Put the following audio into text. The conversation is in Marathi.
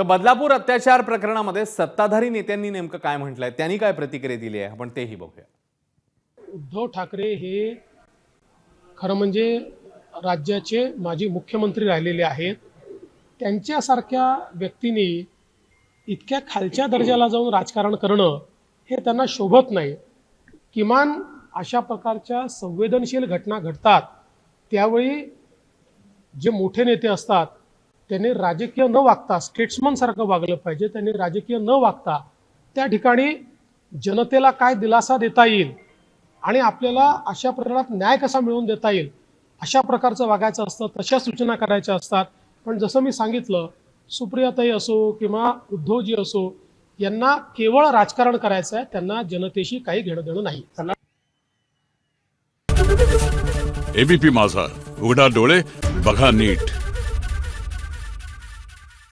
तर बदलापूर अत्याचार प्रकरणामध्ये सत्ताधारी नेत्यांनी नेमकं काय म्हटलंय? त्यांनी काय प्रतिक्रिया दिली आहे? आपण तेही बघूया. उद्धव ठाकरे हे खरं म्हणजे राज्याचे माजी मुख्यमंत्री राहिलेले आहेत. त्यांच्यासारख्या व्यक्तीने इतक्या खालच्या दर्जाला जाऊन राजकारण करणं हे त्यांना शोभत नाही. किमान अशा प्रकारच्या संवेदनशील घटना घडतात त्यावेळी जे मोठे नेते असतात त्यांनी राजकीय न वागता स्टेट्समनसारखं वागलं पाहिजे त्यांनी राजकीय न वागता त्या ठिकाणी जनतेला काय दिलासा देता येईल आणि आपल्याला अशा प्रकरणात न्याय कसा मिळवून देता येईल अशा प्रकारचं वागायचं असतं तशा सूचना करायच्या असतात. पण जसं मी सांगितलं सुप्रियाताई असो किंवा उद्धवजी असो यांना केवळ राजकारण करायचं आहे त्यांना जनतेशी काही घेणं देणं नाही. एबीपी माझा उघडा डोळे बघा नीट.